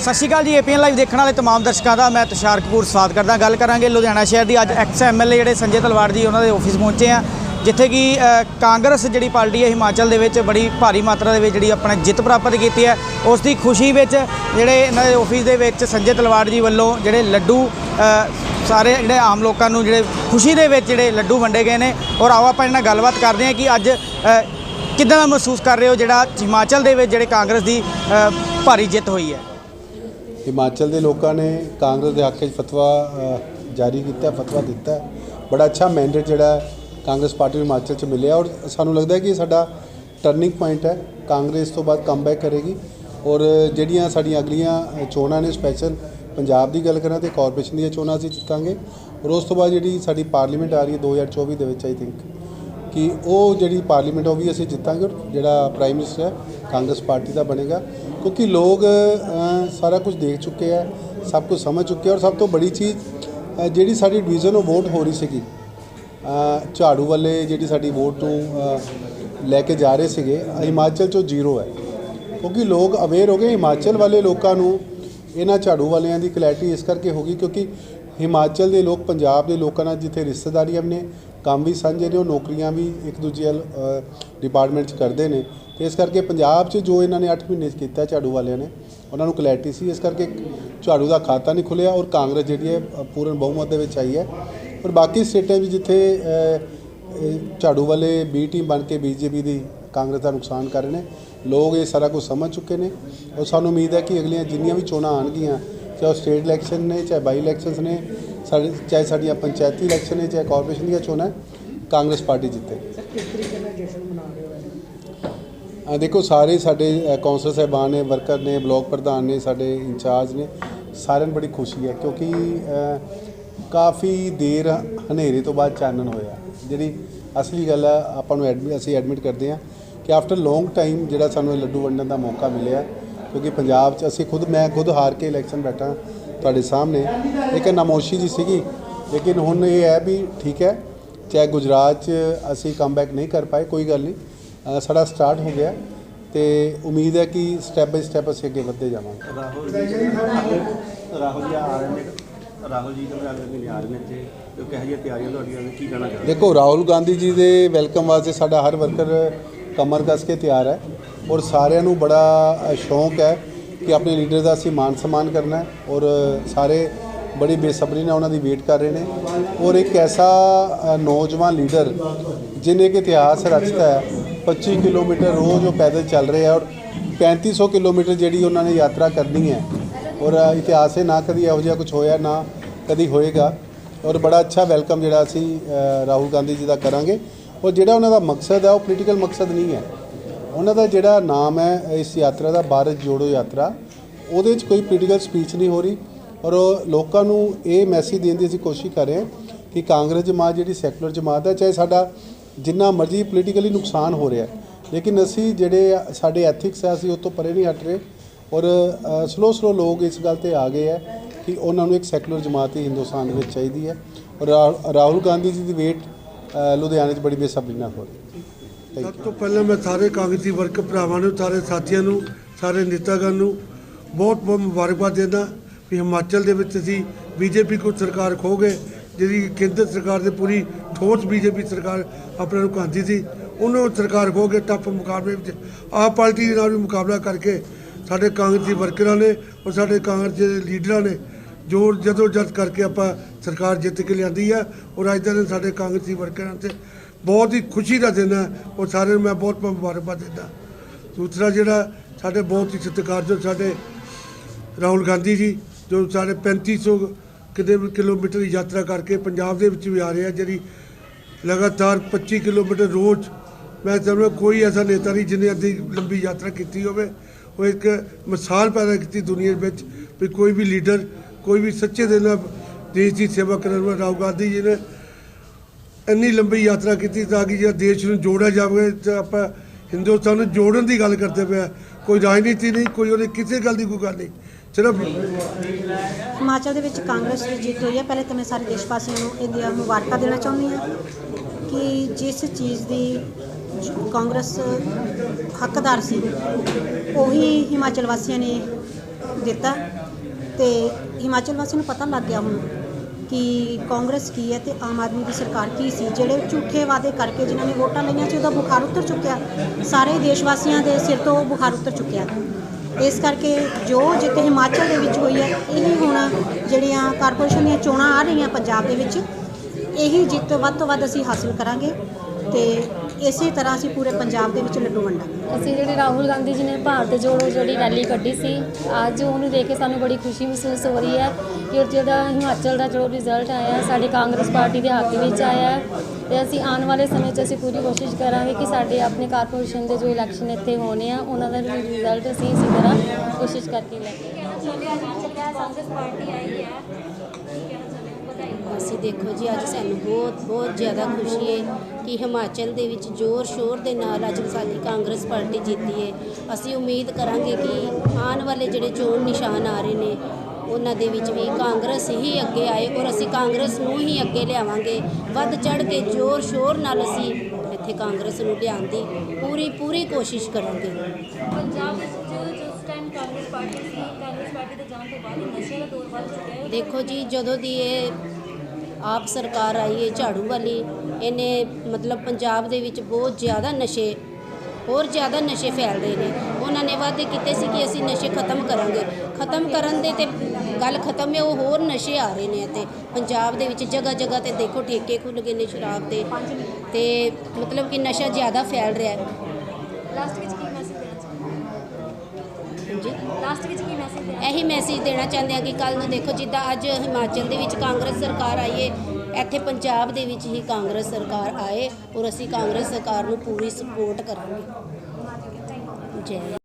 ਸਤਿ ਸ਼੍ਰੀ ਅਕਾਲ ਜੀ ਏਪੀਐਨ ਲਾਈਵ ਦੇਖਣ ਵਾਲੇ तमाम ਦਰਸ਼ਕਾਂ ਦਾ ਮੈਂ ਤੁਸ਼ਾਰ ਕਪੂਰ ਸਵਾਗਤ ਕਰਦਾ ਗੱਲ ਕਰਾਂਗੇ ਲੁਧਿਆਣਾ ਸ਼ਹਿਰ ਦੀ ਅੱਜ ਐਕਸ ਐਮਐਲਏ ਜਿਹੜੇ ਸੰਜੇ ਤਲਵਾੜ ਜੀ ਉਹਨਾਂ ਦੇ ਆਫਿਸ ਪਹੁੰਚੇ ਆ ਜਿੱਥੇ ਕਿ ਅ, ਕਾਂਗਰਸ ਜਿਹੜੀ ਪਾਰਟੀ ਹੈ ਹਿਮਾਚਲ ਦੇ ਵਿੱਚ ਬੜੀ ਭਾਰੀ ਮਾਤਰਾ ਦੇ ਵਿੱਚ ਜਿਹੜੀ ਆਪਣਾ ਜਿੱਤ ਪ੍ਰਾਪਤ ਕੀਤੀ ਹੈ ਉਸ ਦੀ ਖੁਸ਼ੀ ਵਿੱਚ ਜਿਹੜੇ ਇਹਨਾਂ ਦੇ ਆਫਿਸ ਦੇ ਵਿੱਚ ਸੰਜੇ ਤਲਵਾੜ ਜੀ ਵੱਲੋਂ ਜਿਹੜੇ ਲੱਡੂ ਅ, ਸਾਰੇ ਜਿਹੜੇ ਆਮ ਲੋਕਾਂ ਨੂੰ ਜਿਹੜੇ ਖੁਸ਼ੀ ਦੇ ਵਿੱਚ ਜਿਹੜੇ ਲੱਡੂ ਵੰਡੇ ਗਏ ਨੇ ਔਰ ਆਓ ਆਪਾਂ ਇਹਨਾਂ ਨਾਲ ਗੱਲਬਾਤ ਕਰਦੇ ਹਾਂ ਕਿ ਅੱਜ ਅ, ਕਿੱਦਾਂ ਦਾ ਮਹਿਸੂਸ ਕਰ ਰਹੇ ਹੋ ਜਿਹੜਾ ਹਿਮਾਚਲ ਦੇ ਵਿੱਚ ਜਿਹੜੇ ਕਾਂਗਰਸ ਦੀ ਅ, ਭਾਰੀ ਜਿੱਤ ਹੋਈ ਹੈ ਹਿਮਾਚਲ ਦੇ ਲੋਕਾਂ ਨੇ ਕਾਂਗਰਸ ਦੇ ਹੱਕ 'ਚ ਫਤਵਾ ਜਾਰੀ ਕੀਤਾ, ਫਤਵਾ ਦਿੱਤਾ। ਬੜਾ ਅੱਛਾ ਮੈਂਡੇਟ ਜਿਹੜਾ ਕਾਂਗਰਸ ਪਾਰਟੀ ਨੂੰ ਹਿਮਾਚਲ 'ਚ ਮਿਲਿਆ ਔਰ ਸਾਨੂੰ ਲੱਗਦਾ ਹੈ ਕਿ ਸਾਡਾ ਟਰਨਿੰਗ ਪੁਆਇੰਟ ਹੈ। ਕਾਂਗਰਸ ਤੋਂ ਬਾਅਦ ਕਮਬੈਕ ਕਰੇਗੀ ਔਰ ਜਿਹੜੀਆਂ ਸਾਡੀਆਂ ਅਗਲੀਆਂ ਚੋਣਾਂ ਨੇ ਸਪੈਸ਼ਲ ਪੰਜਾਬ ਦੀ ਗੱਲ ਕਰਾਂ ਤੇ ਕਾਰਪੋਰੇਸ਼ਨ ਦੀਆਂ ਚੋਣਾਂ ਅਸੀਂ ਜਿੱਤਾਂਗੇ ਔਰ ਉਸ ਤੋਂ ਬਾਅਦ ਜਿਹੜੀ ਸਾਡੀ ਪਾਰਲੀਮੈਂਟ ਆ ਰਹੀ ਹੈ 2024 ਦੇ ਵਿੱਚ ਆਈ ਥਿੰਕ ਕਿ ਉਹ ਜਿਹੜੀ ਪਾਰਲੀਮੈਂਟ ਉਹ ਵੀ ਅਸੀਂ ਜਿੱਤਾਂਗੇ ਔਰ ਜਿਹੜਾ ਪ੍ਰਾਈਮ ਮਿਨਿਸਟਰ ਹੈ, ਕਾਂਗਰਸ ਪਾਰਟੀ ਦਾ ਬਣੇਗਾ। ਕਿਉਂਕਿ ਲੋਕ ਸਾਰਾ ਕੁਝ ਦੇਖ ਚੁੱਕੇ ਹੈ ਸਭ ਕੁਝ ਸਮਝ ਚੁੱਕੇ ਔਰ ਸਭ ਤੋਂ ਬੜੀ ਚੀਜ਼ ਜਿਹੜੀ ਸਾਡੀ ਡਿਵੀਜ਼ਨ ਉਹ ਵੋਟ ਹੋ ਰਹੀ ਸੀਗੀ। ਝਾੜੂ ਵਾਲੇ ਜਿਹੜੀ ਸਾਡੀ ਵੋਟ ਨੂੰ ਲੈ ਕੇ ਜਾ ਰਹੇ ਸੀਗੇ, ਹਿਮਾਚਲ ਚੋਂ ਜ਼ੀਰੋ ਹੈ। ਕਿਉਂਕਿ ਲੋਕ ਅਵੇਅਰ ਹੋ ਗਏ, ਹਿਮਾਚਲ ਵਾਲੇ ਲੋਕਾਂ ਨੂੰ, ਇਹਨਾਂ ਝਾੜੂ ਵਾਲਿਆਂ ਦੀ ਕਲੈਰਿਟੀ ਇਸ ਕਰਕੇ ਹੋ ਗਈ ਕਿਉਂਕਿ ਹਿਮਾਚਲ ਦੇ ਲੋਕ, ਪੰਜਾਬ ਦੇ ਲੋਕਾਂ ਨਾਲ ਜਿੱਥੇ ਰਿਸ਼ਤੇਦਾਰੀਆਂ ਨੇ ਕੰਮ ਵੀ ਸਾਂਝੇ ਨੇ, ਉਹ ਨੌਕਰੀਆਂ ਵੀ ਇੱਕ ਦੂਜੇ ਡਿਪਾਰਟਮੈਂਟ 'ਚ ਕਰਦੇ ਨੇ। ਤੇ ਇਸ ਕਰਕੇ ਪੰਜਾਬ 'ਚ ਜੋ ਇਹਨਾਂ ਨੇ 8 ਮਹੀਨੇ 'ਚ ਕੀਤਾ ਝਾੜੂ ਵਾਲਿਆਂ ਨੇ, ਉਹਨਾਂ ਨੂੰ ਕਲੈਰਿਟੀ ਸੀ। ਇਸ ਕਰਕੇ ਝਾੜੂ ਦਾ ਖਾਤਾ ਨਹੀਂ ਖੁੱਲਿਆ ਔਰ ਕਾਂਗਰਸ ਜਿਹੜੀ ਹੈ ਪੂਰਨ ਬਹੁਮਤ ਦੇ ਵਿੱਚ ਆਈ ਹੈ। ਔਰ ਬਾਕੀ ਸਟੇਟਾਂ ਵੀ ਜਿੱਥੇ ਝਾੜੂ ਵਾਲੇ ਬੀ ਟੀਮ ਬਣ ਕੇ ਬੀਜੇਪੀ ਦੀ ਕਾਂਗਰਸ ਦਾ ਨੁਕਸਾਨ ਕਰ ਰਹੇ ਨੇ, ਲੋਕ ਇਹ ਸਾਰਾ ਕੁਝ ਸਮਝ ਚੁੱਕੇ ਨੇ। ਔਰ ਸਾਨੂੰ ਉਮੀਦ ਹੈ ਕਿ ਅਗਲੀਆਂ ਜਿੰਨੀਆਂ ਵੀ ਚੋਣਾਂ ਆਣਗੀਆਂ ਚਾਹੇ ਸਟੇਟ ਇਲੈਕਸ਼ਨ ਨੇ ਚਾਹੇ ਬਾਈ ਇਲੈਕਸ਼ਨਸ ਨੇ ਸਾਡੇ ਚਾਹੇ ਸਾਡੀਆਂ ਪੰਚਾਇਤੀ ਇਲੈਕਸ਼ਨ ਨੇ ਚਾਹੇ ਕਾਰਪੋਰੇਸ਼ਨ ਦੀਆਂ ਚੋਣਾਂ ਹੈ, ਕਾਂਗਰਸ ਪਾਰਟੀ ਜਿੱਤੇਗੀ ਆ ਦੇਖੋ ਸਾਰੇ ਸਾਡੇ ਅ, ਕੌਂਸਲਰ ਸਾਹਿਬਾਨ ਨੇ ਵਰਕਰ ਨੇ ਬਲਾਕ ਪ੍ਰਧਾਨ ਨੇ ਸਾਡੇ ਇੰਚਾਰਜ ਨੇ ਸਾਰਿਆਂ ਨੂੰ ਬੜੀ ਖੁਸ਼ੀ ਹੈ ਕਿਉਂਕਿ ਕਾਫੀ ਦੇਰ ਹਨੇਰੇ ਤੋਂ ਬਾਅਦ ਚਾਨਣ ਹੋਇਆ। ਜਿਹੜੀ ਅਸਲੀ ਗੱਲ ਹੈ ਆਪਾਂ ਨੂੰ ਐਡਮਿਟ ਅਸੀਂ ਐਡਮਿਟ ਕਰਦੇ ਹਾਂ ਕਿ ਆਫਟਰ ਲੌਂਗ ਟਾਈਮ ਜਿਹੜਾ ਸਾਨੂੰ ਇਹ ਲੱਡੂ ਵੰਡਣ ਦਾ ਮੌਕਾ ਮਿਲਿਆ ਕਿਉਂਕਿ ਪੰਜਾਬ 'ਚ ਅਸੀਂ ਖੁਦ ਮੈਂ ਖੁਦ ਹਾਰ ਕੇ ਇਲੈਕਸ਼ਨ ਬੈਠਾ ਤੁਹਾਡੇ ਸਾਹਮਣੇ। ਇੱਕ ਨਾਮੋਸ਼ੀ ਜੀ ਸੀਗੀ ਲੇਕਿਨ ਹੁਣ ਇਹ ਹੈ ਵੀ ਠੀਕ ਹੈ ਚਾਹੇ ਗੁਜਰਾਤ 'ਚ ਅਸੀਂ ਕਮਬੈਕ ਨਹੀਂ ਕਰ ਪਾਏ ਕੋਈ ਗੱਲ ਨਹੀਂ ਸਾਡਾ ਸਟਾਰਟ ਹੋ ਗਿਆ ਤੇ ਉਮੀਦ ਹੈ ਕਿ ਸਟੈਪ ਬਾਈ ਸਟੈਪ ਅਸੀਂ ਅੱਗੇ ਵਧਦੇ ਜਾਵਾਂਗੇ। ਰਾਹੁਲ ਜੀ ਰਾਹੁਲ ਜੀ ਆ ਰਹੇ ਨੇ ਰਾਹੁਲ ਜੀ ਕਹਿੰਦੇ ਅਗਲੇ ਮਹੀਨੇ ਆ ਰਹੇ ਨੇ ਤੇ ਕਿਹੋ ਜਿਹੀਆਂ ਤਿਆਰੀਆਂ ਤੁਹਾਡੀਆਂ ਨੇ ਕੀ ਕਹਿਣਾ ਚਾਹੁੰਦੇ ਦੇਖੋ ਰਾਹੁਲ ਗਾਂਧੀ ਜੀ ਦੇ ਵੈਲਕਮ ਵਾਸਤੇ ਸਾਡਾ ਹਰ ਵਰਕਰ ਕਮਰ ਕੱਸ ਕੇ ਤਿਆਰ ਹੈ। ਔਰ ਸਾਰਿਆਂ ਨੂੰ ਬੜਾ ਸ਼ੌਂਕ ਹੈ ਕਿ ਆਪਣੇ ਲੀਡਰ ਦਾ ਅਸੀਂ ਮਾਨ ਸਨਮਾਨ ਕਰਨਾ ਹੈ ਔਰ ਸਾਰੇ ਬੜੀ ਬੇਸਬਰੀ ਨਾਲ ਉਹਨਾਂ ਦੀ ਵੇਟ ਕਰ ਰਹੇ ਨੇ। ਔਰ ਇੱਕ ਐਸਾ ਨੌਜਵਾਨ ਲੀਡਰ ਜਿਨੇ ਇੱਕ ਇਤਿਹਾਸ ਰਚਤਾ ਹੈ 25 ਕਿਲੋਮੀਟਰ ਰੋਜ਼ ਉਹ ਪੈਦਲ ਚੱਲ ਰਹੇ ਆ ਔਰ 3500 ਕਿਲੋਮੀਟਰ ਜਿਹੜੀ ਉਹਨਾਂ ਨੇ ਯਾਤਰਾ ਕਰਨੀ ਹੈ। ਔਰ ਇਤਿਹਾਸ ਹੈ ਨਾ ਕਦੀ ਇਹੋ ਜਿਹਾ ਕੁਝ ਹੋਇਆ, ਨਾ ਕਦੀ ਹੋਏਗਾ। ਔਰ ਬੜਾ ਅੱਛਾ ਵੈਲਕਮ ਜਿਹੜਾ ਅਸੀਂ ਰਾਹੁਲ ਗਾਂਧੀ ਜੀ ਦਾ ਕਰਾਂਗੇ। ਔਰ ਜਿਹੜਾ ਉਹਨਾਂ ਦਾ ਮਕਸਦ ਹੈ, ਉਹ ਪੋਲੀਟੀਕਲ ਮਕਸਦ ਨਹੀਂ ਹੈ। ਉਹਨਾਂ ਦਾ ਜਿਹੜਾ ਨਾਮ ਹੈ, ਇਸ ਯਾਤਰਾ ਦਾ ਭਾਰਤ ਜੋੜੋ ਯਾਤਰਾ, ਉਹਦੇ 'ਚ ਕੋਈ ਪੋਲੀਟੀਕਲ ਸਪੀਚ ਨਹੀਂ ਹੋ ਰਹੀ। ਔਰ ਲੋਕਾਂ ਨੂੰ ਇਹ ਮੈਸੇਜ ਦੇਣ ਦੀ ਅਸੀਂ ਕੋਸ਼ਿਸ਼ ਕਰ ਰਹੇ ਹਾਂ ਕਿ ਕਾਂਗਰਸ ਜਮਾਤ ਜਿਹੜੀ ਸੈਕੂਲਰ ਜਮਾਤ ਹੈ, ਚਾਹੇ ਸਾਡਾ ਜਿੰਨਾ ਮਰਜ਼ੀ ਪੋਲੀਟੀਕਲੀ ਨੁਕਸਾਨ ਹੋ ਰਿਹਾ ਲੇਕਿਨ ਅਸੀਂ ਜਿਹੜੇ ਸਾਡੇ ਐਥਿਕਸ ਹੈ, ਅਸੀਂ ਉਹ ਤੋਂ ਪਰੇ ਨਹੀਂ ਹਟ ਰਹੇ। ਔਰ ਸਲੋ ਸਲੋ ਲੋਕ ਇਸ ਗੱਲ ਤੇ ਆ ਗਏ ਹੈ ਕਿ ਉਹਨਾਂ ਨੂੰ ਇੱਕ ਸੈਕੂਲਰ ਜਮਾਤ ਹੀ ਹਿੰਦੁਸਤਾਨ ਦੇ ਵਿੱਚ ਚਾਹੀਦੀ ਹੈ। ਔਰ ਰਾ- ਰਾਹੁਲ ਗਾਂਧੀ ਜੀ ਦੀ ਵੇਟ ਲੁਧਿਆਣੇ 'ਚ ਬੜੀ ਬੇਸਬਰੀ ਨਾਲ ਹੋ ਰਹੀ ਸਭ ਤੋਂ ਪਹਿਲਾਂ ਮੈਂ ਸਾਰੇ ਕਾਂਗਰਸੀ ਵਰਕ ਭਰਾਵਾਂ ਨੂੰ, ਸਾਰੇ ਸਾਥੀਆਂ ਨੂੰ, ਸਾਰੇ ਨੇਤਾਗਣ ਨੂੰ ਬਹੁਤ ਬਹੁਤ ਮੁਬਾਰਕਬਾਦ ਦਿੰਦਾ ਵੀ ਹਿਮਾਚਲ ਦੇ ਵਿੱਚ ਅਸੀਂ ਬੀਜੇਪੀ ਕੋ ਸਰਕਾਰ ਖੋ ਗਏ, ਜਿਹੜੀ ਕੇਂਦਰ ਸਰਕਾਰ ਦੇ ਪੂਰੀ ਠੋਸ ਬੀਜੇਪੀ ਸਰਕਾਰ ਆਪਣੇ ਨੂੰ ਕਾਂਦੀ ਸੀ, ਉਹਨਾਂ ਸਰਕਾਰ ਖੋ ਕੇ ਟੱਪ ਮੁਕਾਬਲੇ ਵਿੱਚ। ਆਪ ਪਾਰਟੀ ਦੇ ਨਾਲ ਵੀ ਮੁਕਾਬਲਾ ਕਰਕੇ ਸਾਡੇ ਕਾਂਗਰਸੀ ਵਰਕਰਾਂ ਨੇ ਔਰ ਸਾਡੇ ਕਾਂਗਰਸ ਦੇ ਲੀਡਰਾਂ ਨੇ ਜੋਰ ਜਦੋਂ ਜਦ ਕਰਕੇ ਆਪਾਂ ਸਰਕਾਰ ਜਿੱਤ ਕੇ ਲਿਆਂਦੀ ਆ ਔਰ ਅੱਜ ਦਾ ਦਿਨ ਸਾਡੇ ਕਾਂਗਰਸੀ ਵਰਕਰਾਂ ਤੇ ਬਹੁਤ ਹੀ ਖੁਸ਼ੀ ਦਾ ਦਿਨ ਹੈ। ਔਰ ਸਾਰਿਆਂ ਨੂੰ ਮੈਂ ਬਹੁਤ ਬਹੁਤ ਮੁਬਾਰਕਬਾਦ ਦਿੰਦਾ। ਦੂਸਰਾ ਜਿਹੜਾ ਸਾਡੇ ਬਹੁਤ ਹੀ ਸਤਿਕਾਰਯੋਗ ਸਾਡੇ ਰਾਹੁਲ ਗਾਂਧੀ ਜੀ, ਜੋ ਸਾਡੇ 3500 ਕਿਤੇ ਕਿਲੋਮੀਟਰ ਦੀ ਯਾਤਰਾ ਕਰਕੇ ਪੰਜਾਬ ਦੇ ਵਿੱਚ ਵੀ ਆ ਰਹੇ ਆ, ਜਿਹੜੀ ਲਗਾਤਾਰ 25 ਕਿਲੋਮੀਟਰ ਰੋਜ਼ ਮੈਂ ਸਮਝਦਾ ਕੋਈ ਐਸਾ ਨੇਤਾ ਨਹੀਂ ਜਿਹਨੇ ਅੱਧੀ ਲੰਬੀ ਯਾਤਰਾ ਕੀਤੀ ਹੋਵੇ। ਉਹ ਇੱਕ ਮਿਸਾਲ ਪੈਦਾ ਕੀਤੀ ਦੁਨੀਆ ਵਿੱਚ ਵੀ ਕੋਈ ਵੀ ਲੀਡਰ, ਕੋਈ ਵੀ ਸੱਚੇ ਦਿਲ ਨਾਲ ਦੇਸ਼ ਦੀ ਸੇਵਾ ਕਰਨ ਵਾਲਾ ਰਾਹੁਲ ਗਾਂਧੀ ਜੀ ਨੇ ਇੰਨੀ ਲੰਬੀ ਯਾਤਰਾ ਕੀਤੀ ਤਾਂ ਕਿ ਜੇ ਦੇਸ਼ ਨੂੰ ਜੋੜਿਆ ਜਾਵੇ ਤਾਂ ਆਪਾਂ ਹਿੰਦੁਸਤਾਨ ਨੂੰ ਜੋੜਨ ਦੀ ਗੱਲ ਕਰਦੇ ਪਏ ਹਾਂ। ਕੋਈ ਰਾਜਨੀਤੀ ਨਹੀਂ, ਕੋਈ ਉਹਨੇ ਕਿਸੇ ਗੱਲ ਦੀ ਕੋਈ ਗੱਲ ਨਹੀਂ। ਸਿਰਫ ਹਿਮਾਚਲ ਦੇ ਵਿੱਚ ਕਾਂਗਰਸ ਦੀ ਜਿੱਤ ਹੋਈ ਹੈ। ਪਹਿਲੇ ਤਾਂ ਮੈਂ ਸਾਰੇ ਦੇਸ਼ ਵਾਸੀਆਂ ਨੂੰ ਇਹਦੀਆਂ ਮੁਬਾਰਕਾਂ ਦੇਣਾ ਚਾਹੁੰਦੀ ਹਾਂ ਕਿ ਜਿਸ ਚੀਜ਼ ਦੀ ਕਾਂਗਰਸ ਹੱਕਦਾਰ ਸੀ, ਉਹੀ ਹਿਮਾਚਲ ਵਾਸੀਆਂ ਨੇ ਦਿੱਤਾ। ਤੇ ਹਿਮਾਚਲ ਵਾਸੀਆਂ ਨੂੰ ਪਤਾ ਲੱਗ ਗਿਆ ਹੁਣ ਕਿ ਕਾਂਗਰਸ ਕੀ ਹੈ ਤੇ ਆਮ ਆਦਮੀ ਦੀ ਸਰਕਾਰ ਕੀ ਸੀ? ਜਿਹੜੇ ਝੂਠੇ ਵਾਅਦੇ ਕਰਕੇ ਜਿਨ੍ਹਾਂ ਨੇ ਵੋਟਾਂ ਲਈਆਂ ਸੀ, ਉਹਦਾ ਬੁਖਾਰ ਉਤਰ ਚੁੱਕਿਆ। ਸਾਰੇ ਦੇਸ਼ ਵਾਸੀਆਂ ਦੇ ਸਿਰ ਤੋਂ ਉਹ ਬੁਖਾਰ ਉਤਰ ਚੁੱਕਿਆ। ਇਸ ਕਰਕੇ ਜੋ ਜਿੱਤ ਹਿਮਾਚਲ ਦੇ ਵਿੱਚ ਹੋਈ ਹੈ, ਇਹ ਹੁਣ ਜਿਹੜੀਆਂ ਕਾਰਪੋਰੇਸ਼ਨ ਦੀਆਂ ਚੋਣਾਂ ਆ ਰਹੀਆਂ ਪੰਜਾਬ ਦੇ ਵਿੱਚ, ਇਹੀ ਜਿੱਤ ਵੱਧ ਤੋਂ ਵੱਧ ਅਸੀਂ ਹਾਸਲ ਕਰਾਂਗੇ ਤੇ ਇਸੇ ਤਰ੍ਹਾਂ ਅਸੀਂ ਪੂਰੇ ਪੰਜਾਬ ਦੇ ਵਿੱਚ ਲੱਡੂ ਵੰਡਾਂਗੇ। ਅਸੀਂ ਜਿਹੜੇ ਰਾਹੁਲ ਗਾਂਧੀ ਜੀ ਨੇ ਭਾਰਤ ਜੋੜੋ ਜਿਹੜੀ ਰੈਲੀ ਕੱਢੀ ਸੀ ਅੱਜ ਉਹਨੂੰ ਦੇਖ ਕੇ ਸਾਨੂੰ ਬੜੀ ਖੁਸ਼ੀ ਮਹਿਸੂਸ ਹੋ ਰਹੀ ਹੈ ਕਿ ਜਿਹੜਾ ਹਿਮਾਚਲ ਦਾ ਜੋ ਰਿਜ਼ਲਟ ਆਇਆ ਹੈ, ਸਾਡੀ ਕਾਂਗਰਸ ਪਾਰਟੀ ਦੇ ਹੱਕ ਵਿੱਚ ਆਇਆ ਹੈ ਤੇ ਅਸੀਂ ਆਉਣ ਵਾਲੇ ਸਮੇਂ 'ਚ ਅਸੀਂ ਪੂਰੀ ਕੋਸ਼ਿਸ਼ ਕਰਾਂਗੇ ਕਿ ਸਾਡੇ ਆਪਣੇ ਕਾਰਪੋਰੇਸ਼ਨ ਦੇ ਜੋ ਇਲੈਕਸ਼ਨ ਇੱਥੇ ਹੋਣੇ ਆ ਉਹਨਾਂ ਦਾ ਰਿਜ਼ਲਟ ਅਸੀਂ ਇਸੇ ਤਰ੍ਹਾਂ ਕੋਸ਼ਿਸ਼ ਕਰਕੇ ਲੈ ਕੇ ਕਾਂਗਰਸ ਪਾਰਟੀ ਆਈ ਹੈ ਅਸੀਂ ਦੇਖੋ ਜੀ, ਅੱਜ ਸਾਨੂੰ ਬਹੁਤ ਬਹੁਤ ਜ਼ਿਆਦਾ ਖੁਸ਼ੀ ਹੈ ਕਿ ਹਿਮਾਚਲ ਦੇ ਵਿੱਚ ਜ਼ੋਰ ਸ਼ੋਰ ਦੇ ਨਾਲ ਅੱਜ ਸਾਡੀ ਕਾਂਗਰਸ ਪਾਰਟੀ ਜਿੱਤੀ ਹੈ। ਅਸੀਂ ਉਮੀਦ ਕਰਾਂਗੇ ਕਿ ਆਉਣ ਵਾਲੇ ਜਿਹੜੇ ਚੋਣ ਨਿਸ਼ਾਨ ਆ ਰਹੇ ਨੇ, ਉਹਨਾਂ ਦੇ ਵਿੱਚ ਵੀ ਕਾਂਗਰਸ ਹੀ ਅੱਗੇ ਆਏ ਔਰ ਅਸੀਂ ਕਾਂਗਰਸ ਨੂੰ ਹੀ ਅੱਗੇ ਲਿਆਵਾਂਗੇ। ਵੱਧ ਚੜ ਕੇ ਜ਼ੋਰ ਸ਼ੋਰ ਨਾਲ ਅਸੀਂ ਇੱਥੇ ਕਾਂਗਰਸ ਨੂੰ ਲਿਆਉਣ ਦੀ ਪੂਰੀ ਪੂਰੀ ਕੋਸ਼ਿਸ਼ ਕਰਾਂਗੇ। ਪੰਜਾਬ ਵਿੱਚ ਜਿਸ ਟਾਈਮ ਕਾਂਗਰਸ ਪਾਰਟੀ ਸੀ ਕਾਂਗਰਸ ਪਾਰਟੀ ਦੇ ਜਾਣ ਤੋਂ ਬਾਅਦ ਨਸ਼ੇ ਦਾ ਦੌਰ ਵੱਧ ਚੁੱਕਿਆ ਹੈ। ਦੇਖੋ ਜੀ ਜਦੋਂ ਦੀ ਇਹ ਆਪ ਸਰਕਾਰ ਆਈ ਹੈ ਝਾੜੂ ਵਾਲੀ ਇਹਨੇ ਮਤਲਬ ਪੰਜਾਬ ਦੇ ਵਿੱਚ ਬਹੁਤ ਜ਼ਿਆਦਾ ਨਸ਼ੇ ਹੋਰ ਜ਼ਿਆਦਾ ਨਸ਼ੇ ਫੈਲ ਰਹੇ ਨੇ। ਉਹਨਾਂ ਨੇ ਵਾਅਦੇ ਕੀਤੇ ਸੀ ਕਿ ਅਸੀਂ ਨਸ਼ੇ ਖਤਮ ਕਰਾਂਗੇ। ਖਤਮ ਕਰਨ ਦੇ ਤੇ ਗੱਲ ਖਤਮ ਹੈ ਉਹ ਹੋਰ ਨਸ਼ੇ ਆ ਰਹੇ ਨੇ ਤੇ ਪੰਜਾਬ ਦੇ ਵਿੱਚ ਜਗ੍ਹਾ ਜਗ੍ਹਾ ਤੇ ਦੇਖੋ ਠੇਕੇ ਖੁੱਲ ਗਏ ਨੇ ਸ਼ਰਾਬ ਦੇ। ਤੇ ਮਤਲਬ ਕਿ ਨਸ਼ਾ ਜ਼ਿਆਦਾ ਫੈਲ ਰਿਹਾ ਹੈ। ਲਾਸਟ ਵਿੱਚ ਕੀ ਮੈਸੇਜ ਦੇਣਾ ਚਾਹੁੰਦੇ ਜੀ ਲਾਸਟ ਵਿੱਚ ਕੀ ਮੈਸੇਜ ਦੇਣਾ ਇਹੀ ਮੈਸੇਜ ਦੇਣਾ ਚਾਹੁੰਦੇ ਆ ਕਿ ਕੱਲ ਨੂੰ ਦੇਖੋ ਜਿੱਦਾਂ ਅੱਜ ਹਿਮਾਚਲ ਦੇ ਵਿੱਚ ਕਾਂਗਰਸ ਸਰਕਾਰ ਆਈ ਹੈ ਇੱਥੇ ਪੰਜਾਬ ਦੇ ਵਿੱਚ ਹੀ ਕਾਂਗਰਸ ਸਰਕਾਰ ਆਏ ਔਰ ਅਸੀਂ ਕਾਂਗਰਸ ਸਰਕਾਰ ਨੂੰ ਪੂਰੀ ਸਪੋਰਟ ਕਰਾਂਗੇ। ਜੈ